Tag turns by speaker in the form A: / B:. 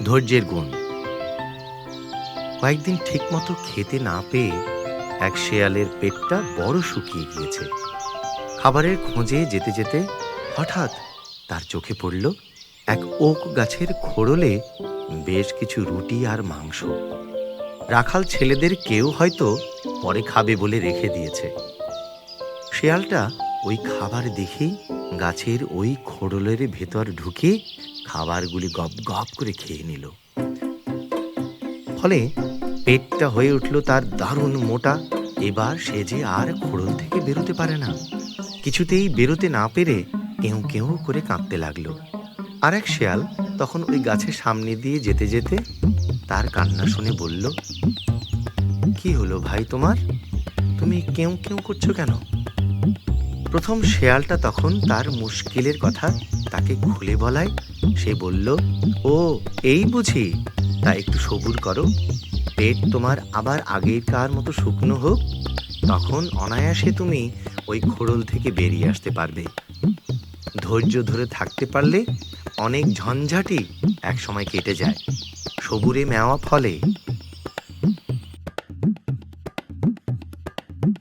A: ধৈর্যের গুণ। কয়েকদিন ঠিকমতো খেতে না পেয়ে এক শেয়ালের পেটটা বড় শুকিয়ে গিয়েছে। খাবারের খোঁজে যেতে যেতে হঠাৎ তার চোখে পড়ল এক ওক গাছের খোড়লে বেশ কিছু রুটি আর মাংস। রাখাল ছেলেদের কেউ হয়তো পরে খাবে বলে রেখে দিয়েছে। শেয়ালটা ওই খাবার দেখেই গাছের ওই খোড়লের ভেতর ঢুকে খাবারগুলি গপ গপ করে খেয়ে নিল। ফলে পেটটা হয়ে উঠল তার দারুণ মোটা। এবার সে যে আর খোড়ল থেকে বেরোতে পারে না। কিছুতেই বেরোতে না পেরে কেউ কেউ করে কাঁপতে লাগল। আর এক শেয়াল তখন ওই গাছের সামনে দিয়ে যেতে যেতে তার কান্না শুনে বলল, কি হলো ভাই তোমার? তুমি কেউ কেউ করছ কেন? প্রথম শেয়ালটা তখন তার মুশকিলের কথা তাকে খুলে বলায়। সে বলল, ও, এই বুঝি, তা একটু সবুর করো। পেট তোমার আবার আগেরকার মতো শুকনো হোক। তখন অনায়াসে তুমি ওই খোড়ল থেকে বেরিয়ে আসতে পারবে। ধৈর্য ধরে থাকতে পারলে অনেক ঝঞ্ঝাটি এক সময় কেটে যায়। সবুরে মেওয়া ফলে